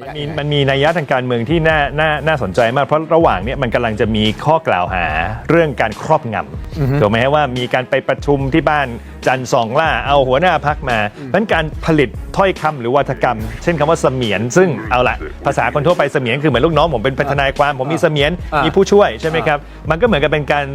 มันมีมันมีนัยยะทางการเมืองที่น่าน่าน่าสนใจมากเพราะระหว่างเนี้มันกำลังจะมีข้อกล่าวหาเรื่องการครอบงำถูกไหมฮะว่ามีการไปประชุมที่บ้านจันทร์สองล่าเอาหัวหน้าพักมานั้นการผลิตถ้อยคำหรือวาทกรรม เช่นคำว่าเสมียน ซึ่งเอาละภาษาคนทั่วไปเสมียนคือเหมือนลูกน้องผมเป็นทนายความผมมีเสมียนอ่ามีมีผู้ช่วยใช่ไหมครับมันก็เหมือนกับเป็นการ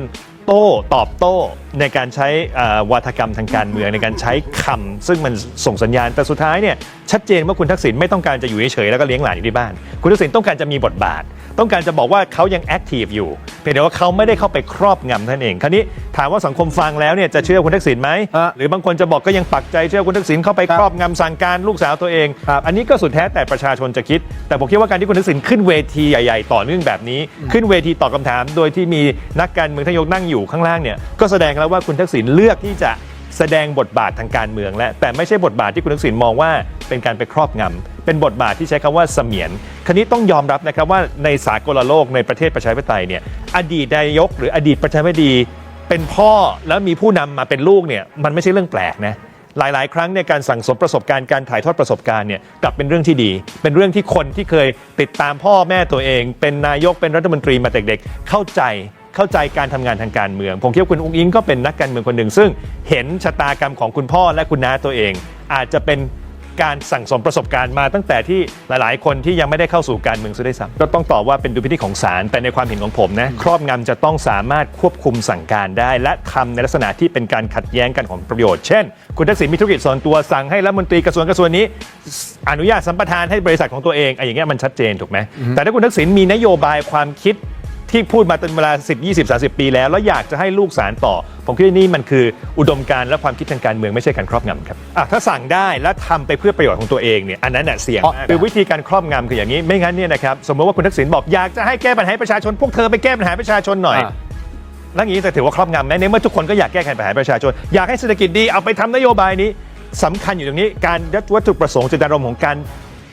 โต้ตอบโต้ในการใช้เอ่อวาทกรรมทางการเมืองในการใช้คำซึ่งมันส่งสัญญาณแต่สุดท้ายเนี่ยชัดเจนว่าคุณทักษิณไม่ต้องการจะอยู่เฉยๆแล้วก็เลี้ยงหลานอยู่ที่บ้าน คุณทักษิณต้องการจะมีบทบาท ต้องการจะบอกว่าเขายังแอคทีฟอยู่เพียงแต่ว่าเขาไม่ได้เข้าไปครอบงำท่านเอง คราวนี้ถามว่าสังคมฟังแล้วเนี่ยจะเชื่อคุณทักษิณไหมฮะหรือบางคนจะบอกก็ยังปักใจเชื่อคุณทักษิณเข้าไปครับครอบงำสั่งการลูกสาวตัวเองครับอันนี้ก็สุดแท้แต่ประชาชนจะคิด แต่ผมคิดว่าการที่คุณทักษิณขึ้นเวทีใหญ่ ๆ ต่อเนื่องแบบนี้ ขึ้นเวทีตอบคำถาม โดยที่มีนักการเมืองทานนายกนั่งอยู่ข้างล่างเนี่ยก็แสดงแล้วว่าคุณทักษิณเลือกที่จะแสดงบทบาททางการเมืองและแต่ไม่ใช่บทบาทที่คุณทักษิณมองว่าเป็นการไปครอบงำเป็นบทบาทที่ใช้คำว่าเสมียนคราวนี้ต้องยอมรับนะครับว่าในสากลโลกในประเทศประชาธิปไตยเนี่ยอดีตนายกหรืออดีตประธานาธิบดีเป็นพ่อแล้วมีผู้นำมาเป็นลูกเนี่ยมันไม่ใช่เรื่องแปลกนะหลาย ๆ ครั้งในยการสั่งสมประสบการณ์การถ่ายทอดประสบการณ์เนี่ยกลับเป็นเรื่องที่ดี เป็นเรื่องที่คนที่เคยติดตามพ่อแม่ตัวเอง เป็นนายกเป็นรัฐมนตรีมาแต่เด็กเข้าใจ เข้าใจการทำงานทางการเมือง ผมคิดว่าคุณอุ้งอิงก็เป็นนักการเมืองคนหนึ่ง ซึ่งเห็นชะตากรรมของคุณพ่อและคุณน้าตัวเอง อาจจะเป็นการสั่งสมประสบการณ์มาตั้งแต่ที่หลาย ๆ คนที่ยังไม่ได้เข้าสู่การเมืองซะด้วยซ้ำก็ต้องตอบว่าเป็นดุลพินิจของศาลแต่ในความเห็นของผมนะครอบงำจะต้องสามารถควบคุมสั่งการได้ และทำในลักษณะที่เป็นการขัดแย้งกันของประโยชน์ เช่น คุณทักษิณมีธุรกิจส่วนตัวสั่งให้รัฐมนตรีกระทรวงกระทรวงนี้ อนุญาตสัมปทานให้บริษัทของตัวเองไอ้อย่างเงี้ยมันชัดเจนถูกไหมแต่ถ้าคุณทักษิณมีนโยบายความคิด ที่พูดมาเป็นเวลา 10 20 30 ปีแล้ว แล้วอยากจะให้ลูกสารต่อ ผมคิดว่านี่มันคืออุดมการณ์และความคิดทางการเมืองไม่ใช่การครอบงำครับอะถ้าสั่งได้และทำไปเพื่อประโยชน์ของตัวเองเนี่ยอันนั้นน่ะเสี่ยงเพราะมากคือวิธีการครอบงำคืออย่างนี้ไม่งั้นเนี่ยนะครับสมมติว่าคุณทักษิณบอกอยากจะให้แก้ปัญหาให้ประชาชนพวกเธอไปแก้ปัญหาให้ประชาชนหน่อยอ่าแล้วอย่างนี้จะถือว่าครอบงำไหมในเมื่อทุกคนก็อยากแก้ไขปัญหาประชาชน อยากให้เศรษฐกิจดีเอาไปทำนโยบายนี้สำคัญอยู่ตรงนี้การวัตถุประสงค์เจตนารมณ์ของการ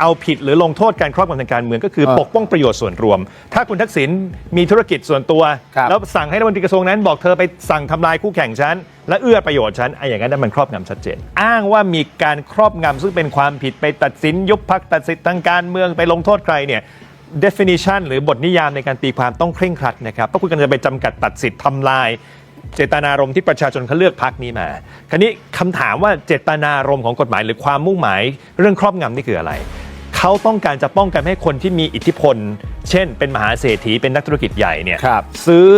เอาผิดหรือลงโทษการครอบงำทางการเมืองก็คือเออปกป้องประโยชน์ส่วนรวม ถ้าคุณทักษิณมีธุรกิจส่วนตัว ครับแล้วสั่งให้รัฐมนตรีกระทรวงนั้นบอกเธอไปสั่งทำลายคู่แข่งฉันและเอื้อประโยชน์ฉันไอ้อย่างนั้นนะมันครอบงำชัดเจน อ้างว่ามีการครอบงำซึ่งเป็นความผิดไปตัดสินยุบพักตัดสิทธิ์ทางการเมืองไปลงโทษใครเนี่ย definition หรือบทนิยามในการตีความต้องเคร่งครัดนะครับ เพราะคุณกำลังจะไปจำกัดตัดสิทธิ์ทำลาย เจตนารมณ์ที่ประชาชนเขาเลือกพักนี้มา คราวนี้คำถามว่าเจตนารมณ์ของกฎหมาย หรือความมุ่งหมายเรื่องครอบงำนี่คืออะไร เขาต้องการจะป้องกันไม่ให้คนที่มีอิทธิพล เช่น เป็นมหาเศรษฐีเป็นนักธุรกิจใหญ่เนี่ยครับ ซื้อ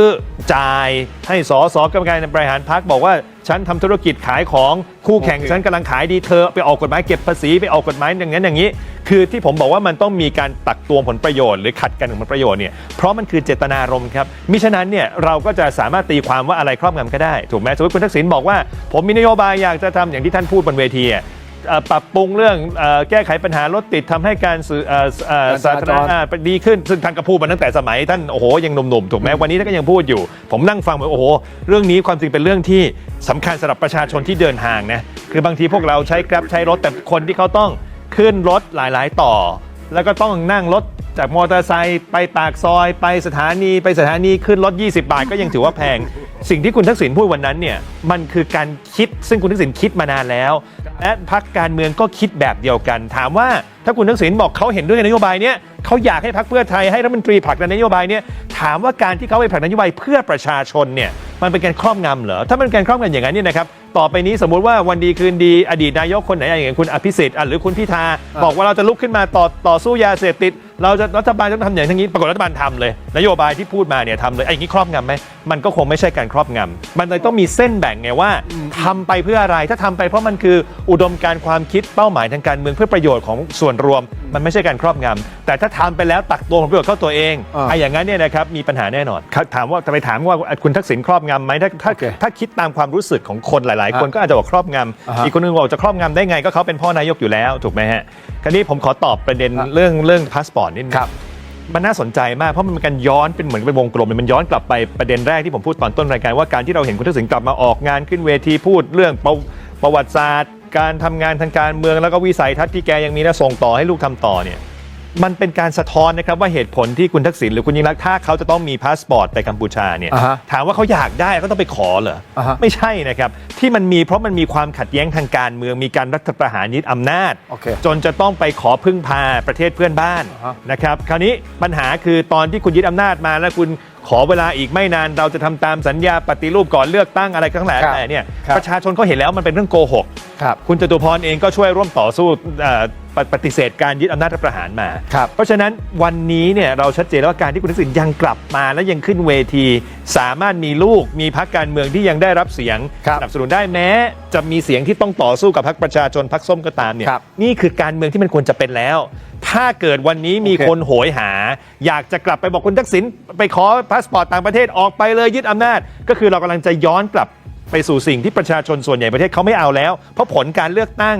จ่ายให้สอสอกรรมการบริหารพักบอกว่า ฉันทำธุรกิจขายของคู่แข่งโอเคฉันกำลังขายดีเธอ ไปออกกฎหมายเก็บภาษีไปออกกฎหมายอย่างนั้นอย่างนี้ คือที่ผมบอกว่ามันต้องมีการตักตวงผลประโยชน์หรือขัดกันของผลประโยชน์เนี่ยเพราะมันคือเจตนารมณ์ครับมิฉะนั้นเนี่ยเราก็จะสามารถตีความว่าอะไรครอบงำก็ได้ ถูกไหมสมมติคุณทักษิณบอกว่า ผมมีนโยบายอยากจะทำอย่างที่ท่านพูดบนเวทีอะเอ่อ ปรับปรุงเรื่องเอ่อแก้ไขปัญหารถติดทำให้การสื่อเอ่อเอ่อการจสาราธารจรณะดีขึ้น ซึ่งท่านก็พูดมาตั้งแต่สมัยท่านโอ้โหยังหนุ่มๆถูกไหมวันนี้ท่านก็ยังพูดอยู่ ผมนั่งฟังแบบโอ้โห เรื่องนี้ความจริงเป็นเรื่องที่สำคัญสำหรับประชาชนที่เดินทางนะคือบางทีพวกเราใช้แกร็บใช้รถแต่คนที่เขาต้องขึ้นรถหลาย ๆ ต่อ แล้วก็ต้องนั่งรถจากมอเตอร์ไซค์ไปปากซอย ไปสถานีไปสถานีขึ้นรถ 20 บาทก็ยังถือว่าแพง สิ่งที่คุณทักษิณพูดวันนั้นเนี่ยมันคือการคิดซึ่งคุณทักษิณคิดมานานแล้ว และพักการเมืองก็คิดแบบเดียวกัน ถามว่าถ้าคุณทักษิณบอกเขาเห็นด้วยนโยบายเนี้ยเขาอยากให้พักเพื่อไทยให้รัฐมนตรีผลักดันนโยบายเนี้ยถามว่าการที่เขาไปผลักดันนโยบายเพื่อประชาชนเนี่ยมันเป็นการครอบงำเหรอถ้ามันเป็นการครอบงำอย่างนั้นเนี่ยนะครับ ต่อไปนี้สมมุติว่าวันดีคืนดีอดีตนายกคนไหนอย่างคุณอภิสิทธิ์อะหรือคุณพิธาบอกว่าเราจะลุกขึ้นมาต่อต่อสู้ยาเสพติด เราจะรัฐบาลจะทำอย่างนี้ปรากฏรัฐบาลทำเลย นโยบายที่พูดมาเนี่ยทำเลยไอ้อย่างนี้ครอบงำไหมมันก็คงไม่ใช่การครอบงำมันเลยต้องมีเส้นแบ่งไงว่าทำไปเพื่ออะไรถ้าทำไปเพราะมันคืออุดมการณ์ความคิดเป้าหมายทางการเมืองเพื่อประโยชน์ของส่วนรวม มันไม่ใช่การครอบงำแต่ถ้าทำไปแล้วตักตัวผลประโยชน์เข้าตัวเองอ่า ไอ้อย่างนั้นเนี่ยนะครับมีปัญหาแน่นอนครับถามว่าจะไปถามว่าคุณทักษิณครอบงำไหมถ้าถ้าโอเคถ้าคิดตามความรู้สึกของคนหลาย ๆ คนอะก็อาจจะบอกครอบงอ่าำฮะอีกคนนึงบอกจะครอบงำได้ไงก็เขาเป็นพ่อนายกอยู่แล้วถูกไหมฮะคราวนี้ผมขอตอบประเด็นอะเรื่องเรื่องพาสปอร์ตนิดนึงครับมันน่าสนใจมากเพราะมันเป็นการย้อนเป็นเหมือนเป็นวงกลมเลยมันย้อนกลับไปประเด็นแรกที่ผมพูดตอนต้นรายการว่าการที่เราเห็นคุณทักษิณกลับมาออกงานขึ้นเวทีพูดเรื่องประประวัติศาสตร์ การทำงานทางการเมืองแล้วก็วิสัยทัศน์ที่แกยังมีและส่งต่อให้ลูกทำต่อเนี่ย มันเป็นการสะท้อนนะครับว่าเหตุผลที่คุณทักษิณหรือคุณยิ่งรักษณ์ถ้าเขาจะต้องมีพาสปอร์ตไปกัมพูชาเนี่ยอ่าฮะถามว่าเขาอยากได้ก็ต้องไปขอเหรออ่าฮะไม่ใช่นะครับ ที่มันมีเพราะมันมีความขัดแย้งทางการเมืองมีการรัฐประหารยึดอำนาจ โอเค จนจะต้องไปขอพึ่งพาประเทศเพื่อนบ้านอ่าฮะ นะครับคราวนี้ปัญหาคือตอนที่คุณยึดอำนาจมาแล้วคุณขอเวลาอีกไม่นาน เราจะทำตามสัญญาปฏิรูปก่อนเลือกตั้งอะไรทั้งหลายครับแต่เนี่ยครับ ประชาชนเขาเห็นแล้วมันเป็นเรื่องโกหก ครับ คุณจตุพรเองก็ช่วยร่วมต่อสู้เอ่อป ปฏิเสธการยึดอำนาจรัฐประหารมา ครับเพราะฉะนั้นวันนี้เนี่ยเราชัดเจนแล้วว่าการที่คุณทักษิณยังกลับมาและยังขึ้นเวที สามารถมีลูกมีพักการเมืองที่ยังได้รับเสียงครับ สนับสนุนได้แม้ จะมีเสียงที่ต้องต่อสู้กับพรรคประชาชนพรรคส้มก็ตามเนี่ยครับนี่คือการเมืองที่มันควรจะเป็นแล้ว ถ้าเกิดวันนี้มีโอเค คนโหยหา อยากจะกลับไปบอกคุณทักษิณไปขอพาสปอร์ตต่างประเทศออกไปเลยยึดอำนาจ ก็คือเรากำลังจะย้อนกลับไปสู่สิ่งที่ประชาชนส่วนใหญ่ประเทศเขาไม่เอาแล้ว เพราะผลการเลือกตั้ง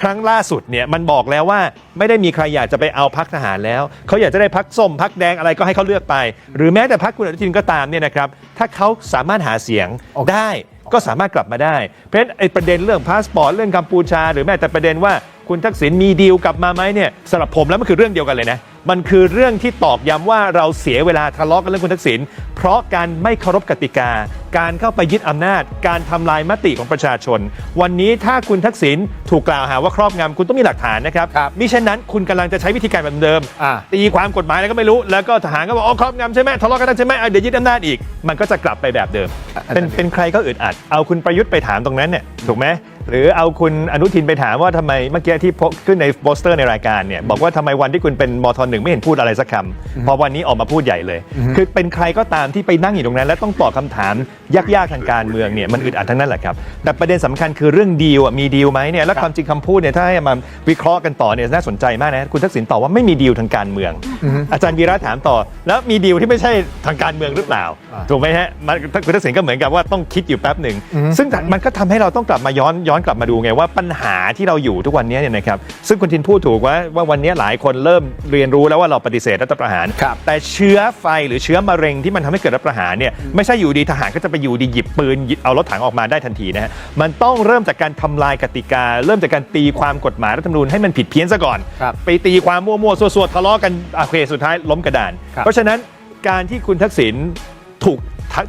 ครั้งล่าสุดเนี่ยมันบอกแล้วว่าไม่ได้มีใครอยากจะไปเอาพักทหารแล้ว เขาอยากจะได้พักส้มพักแดงอะไรก็ให้เขาเลือกไป หรือแม้แต่พักคุณอนุทินก็ตามเนี่ยนะครับถ้าเขาสามารถหาเสียงโอเคได้ก็สามารถกลับมาได้ เพราะฉะนั้นไอ้ประเด็นเรื่องพาสปอร์ตเรื่องกัมพูชา หรือแม้แต่ประเด็นว่าคุณทักษิณมีดีลกลับมาไหมเนี่ยสำหรับผมแล้วมันคือเรื่องเดียวกันเลยนะ มันคือเรื่องที่ตอกย้ำว่าเราเสียเวลาทะเลาะกันเรื่องคุณทักษิณเพราะการไม่เคารพกติกา การเข้าไปยึดอำนาจ การทำลายมติของประชาชน วันนี้ถ้าคุณทักษิณถูกกล่าวหาว่าครอบงำคุณต้องมีหลักฐานนะครับครับมิเช่นนั้นคุณกำลังจะใช้วิธีการแบบเดิม อ่า ตีความกฎหมายอะไรก็ไม่รู้ แล้วก็ทหารก็บอกอ๋อครอบงำใช่ไหมทะเลาะกันได้ใช่ไหมอะเดี๋ยวยึดอำนาจอีก มันก็จะกลับไปแบบเดิมอะเป็นอาจารย์เป็นใครก็อึดอัด เอาคุณประยุทธ์ไปถามตรงนั้นเนี่ยถูกไหม หรือเอาคุณอนุทินไปถามว่าทำไมเมื่อกี้ที่พบขึ้นในโปสเตอร์ในรายการเนี่ยบอกว่าทำไมวันที่คุณเป็นมทหนึ่งไม่เห็นพูดอะไรสักคำพอวันนี้ออกมาพูดใหญ่เลย คือเป็นใครก็ตามที่ไปนั่งอยู่ตรงนั้น และต้องตอบคำถามยากๆทางการเมืองเนี่ยมันอึดอัดทั้งนั้นแหละครับแต่ประเด็นสำคัญคือเรื่องดีลอะมีดีลไหมเนี่ยแล้วความจริงคำพูดเนี่ยถ้าให้มาวิเคราะห์กันต่อเนี่ยน่าสนใจมากนะคุณทักษิณตอบว่าไม่มีดีลทางการเมือง อาจารย์วีระถามต่อ แล้วมีดีลที่ไม่ใช่ทางการเมืองหรือเปล่าอ่าถูกไหมฮะมันคุณทักษิณก็เหมือนกับว่าต้องคิดอยู่แป๊บหนึ่งอือฮึซึ่งมันก็ทำให้เราต้องกลับมาย้อนย้อนกลับมาดูไงว่าปัญหาที่เราอยู่ทุกวันนี้เนี่ยนะครับซึ่งคุณทินพูดถูกว่าว่าวันนี้หลายคนเริ่มเรียนรู้แล้วว่าเราปฏิเสธรัฐประหารครับแต่เชื้อไฟหรือเชื้อมะเร็งที่มันทำให้เกิดรัฐประหารเนี่ยไม่ใช่อยู่ดีทหารก็จะไปอยู่ดีหยิบปืนหยิบเอารถถังออกมาได้ทันทีนะฮะมันต้องเริ่มจากการทำลายกติกา เริ่มจากการตีความกฎหมายรัฐธรรมนูญให้มันผิดเพี้ยนซะก่อนครับไปตีความมั่วๆส่วๆทะเลาะกันอะโอเคสุดท้ายล้มกระดานครับเพราะฉะนั้นการที่คุณทักษิณถูก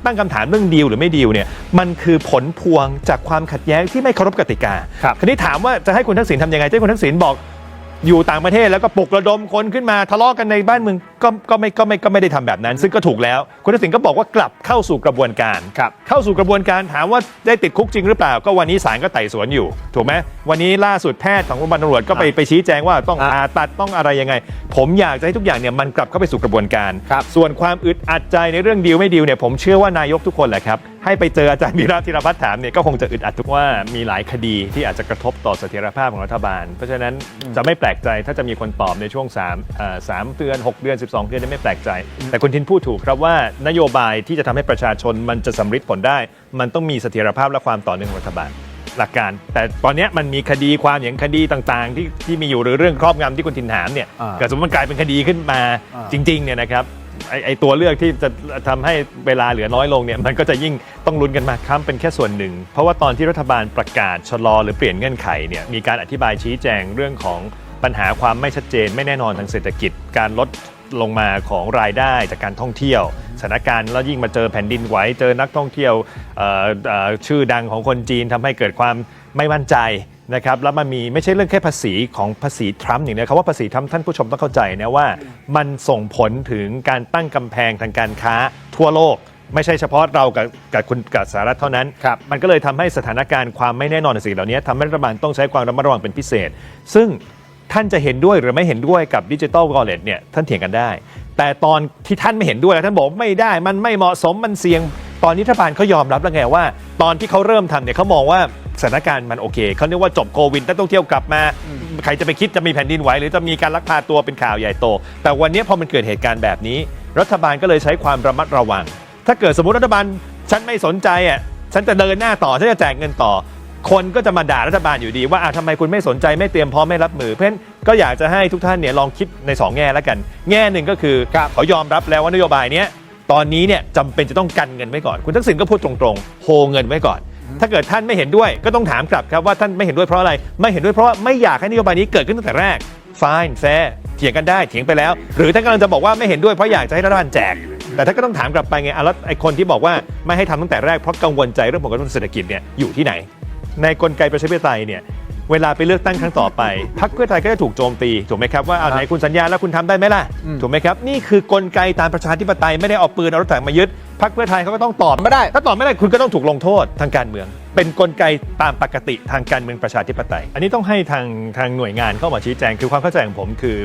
ตั้งคำถามเรื่องดีลหรือไม่ดีลเนี่ยมันคือผลพวงจากความขัดแย้งที่ไม่เคารพกติกาครับคราวนี้ถามว่าจะให้คุณทักษิณทำยังไงจะให้คุณทักษิณบอก อยู่ต่างประเทศแล้วก็ปลุกระดมคนขึ้นมาทะเลาะกันในบ้านเมืองก็ก็ไม่ก็ไม่ก็ไม่ได้ทำแบบนั้น ซึ่งก็ถูกแล้ว คุณทักษิณก็บอกว่ากลับเข้าสู่กระบวนการครับเข้าสู่กระบวนการถามว่าได้ติดคุกจริงหรือเปล่า ก็วันนี้ศาลก็ไต่สวนอยู่ ถูกไหมวันนี้ล่าสุดแพทย์ของโรงพยาบาลตำรวจก็ไปอะไปชี้แจงว่าต้องอะผ่าตัดต้องอะไรยังไง ผมอยากจะให้ทุกอย่างเนี่ยมันกลับเข้าไปสู่กระบวนการครับส่วนความอึดอัดใจในเรื่องดีลไม่ดีลเนี่ยผมเชื่อว่านายกทุกคนแหละครับ ให้ไปเจออาจารย์วีระธีรพัฒน์ถามเนี่ยก็คงจะอึดอัดทุกว่ามีหลายคดีที่อาจจะกระทบต่อเสถียรภาพของรัฐบาล เพราะฉะนั้นจะไม่แปลกใจถ้าจะมีคนตอบในช่วง3เอ่อสามเดือน 6 เดือน 12 เดือนเนี่ยไม่แปลกใจ แต่คุณทินพูดถูกครับว่านโยบายที่จะทำให้ประชาชนมันจะสำฤทธิ์ผลได้ มันต้องมีเสถียรภาพและความต่อเนื่องของรัฐบาลหลักการ แต่ตอนเนี้ยมันมีคดีความอย่างคดีต่างๆ ที่ที่มีอยู่หรือเรื่องครอบงำที่คุณทินถามเนี่ยอ่าเกิดสมมติมันกลายเป็นคดีขึ้นมาอ่าจริงๆเนี่ยนะครับ ไอไอตัวเลือกที่จะทำให้เวลาเหลือน้อยลงเนี่ยมันก็จะยิ่งต้องลุ้นกันมากครับเป็นแค่ส่วนหนึ่ง เพราะว่าตอนที่รัฐบาลประกาศชะลอหรือเปลี่ยนเงื่อนไขเนี่ยมีการอธิบายชี้แจงเรื่องของปัญหาความไม่ชัดเจน ไม่แน่นอนทางเศรษฐกิจ การลดลงมาของรายได้จากการท่องเที่ยวสถานการณ์แล้วยิ่งมาเจอแผ่นดินไหวเจอนักท่องเที่ยวเอ่อเอ่อชื่อดังของคนจีนทำให้เกิดความไม่มั่นใจ นะครับแล้วมันมีไม่ใช่เรื่องแค่ภาษีของภาษีทรัมป์อย่างเดียวครับว่าภาษีทรัมป์ท่านผู้ชมต้องเข้าใจนะว่า มันส่งผลถึงการตั้งกำแพงทางการค้าทั่วโลก ไม่ใช่เฉพาะเรากับกับคุณกับสหรัฐเท่านั้น ครับมันก็เลยทำให้สถานการณ์ความไม่แน่นอนในสิ่งเหล่านี้ทำให้รัฐบาลต้องใช้ความระมัดระวังเป็นพิเศษ ซึ่งท่านจะเห็นด้วยหรือไม่เห็นด้วยกับดิจิ t a ลวอลเล็ตเนี่ยท่านเถียงกันได้ แต่ตอนที่ท่านไม่เห็นด้วยท่านบอกไม่ได้ มันไม่เหมาะสมมันเสี่ยง ตอนนี้รัฐบาลเขายอมรับแล้วไงว่า ตอนที่เขาเริ่มทำเนี่ยเขามองว่า สถานการณ์มันโอเคเขาเรียกว่าจบโควิดนักท่องเที่ยวกลับมา ใครจะไปคิดจะมีแผ่นดินไหวหรือจะมีการลักพาตัวเป็นข่าวใหญ่โต แต่วันนี้พอมันเกิดเหตุการณ์แบบนี้ รัฐบาลก็เลยใช้ความระมัดระวัง ถ้าเกิดสมมติรัฐบาลฉันไม่สนใจอะฉันจะเดินหน้าต่อฉันจะแจกเงินต่อ คนก็จะมาด่ารัฐบาลอยู่ดีว่าอะทำไมคุณไม่สนใจไม่เตรียมพร้อมไม่รับมือ เพราะฉะนั้นก็อยากจะให้ทุกท่านเนี่ยลองคิดใน 2 แง่แล้วกัน แง่หนึ่งก็คือครับเขายอมรับแล้วว่านโยบายเนี้ยตอนนี้เนี่ยจำเป็นจะต้องกันเงินไว้ก่อน คุณทักษิณก็พูดตรงๆ โฮเงินไว้ก่อน ถ้าเกิดท่านไม่เห็นด้วยก็ต้องถามกลับครับว่าท่านไม่เห็นด้วยเพราะอะไร ไม่เห็นด้วยเพราะว่าไม่อยากให้นโยบายนี้เกิดขึ้นตั้งแต่แรก fine fair เถียงกันได้เถียงไปแล้ว หรือท่านกำลังจะบอกว่าไม่เห็นด้วยเพราะอยากจะให้รัฐบาลแจก แต่ท่านก็ต้องถามกลับไปไงอะแล้วไอ้คนที่บอกว่าไม่ให้ทำตั้งแต่แรกเพราะกังวลใจเรื่องผลกระทบเศรษฐกิจเนี่ยอยู่ที่ไหน ในกลไกประชาธิปไตยเนี่ย เวลาไปเลือกตั้งครั้งต่อไปพรรคเพื่อไทยก็จะถูกโจมตีถูกไหมครับว่าเอาไหนคุณสัญญาแล้วคุณทำได้ไหมล่ะถูกไหมครับนี่คือกลไกตามประชาธิปไตยไม่ได้เอาปืนเอารถถังมายึดพรรคเพื่อไทยเขาก็ต้องตอบไม่ได้ ถ้าตอบไม่ได้คุณก็ต้องถูกลงโทษทางการเมือง เป็นกลไกตามปกติทางการเมืองประชาธิปไตย อันนี้ต้องให้ทางทางหน่วยงานเข้ามาชี้แจงคือความเข้าใจของผมคือ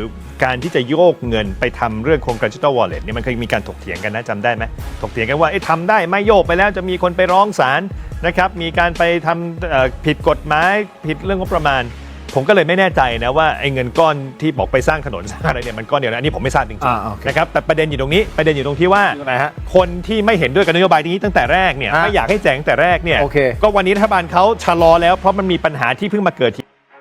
การที่จะโยกเงินไปทำเรื่องโครงการดิจิทัลวอลเล็ตนี่ยมันเคยมีการถกเถียงกันนะจำได้ไหมถกเถียงกันว่าเอ๊ะทำได้ไหม่โยกไปแล้วจะมีคนไปร้องศาล นะครับมีการไปทำเอ่อผิดกฎหมายผิดเรื่องงบประมาณ ผมก็เลยไม่แน่ใจนะว่าไอ้เงินก้อนที่บอกไปสร้างถนนสร้างอะไรเนี่ยมันก้อนเดียวนะอันนี้ผมไม่ทราบจริงอ่าโอเค ๆนะครับแต่ประเด็นอยู่ตรงนี้ประเด็นอยู่ตรงที่ว่าอยู่ไหนฮะ คนที่ไม่เห็นด้วยกับนโยบายนี้ตั้งแต่แรกเนี่ยฮะไม่อยากให้แจกตั้งแต่แรกเนี่ยโอเค ก็วันนี้รัฐบาลเขาชะลอแล้วเพราะมันมีปัญหาที่เพิ่งมาเกิดที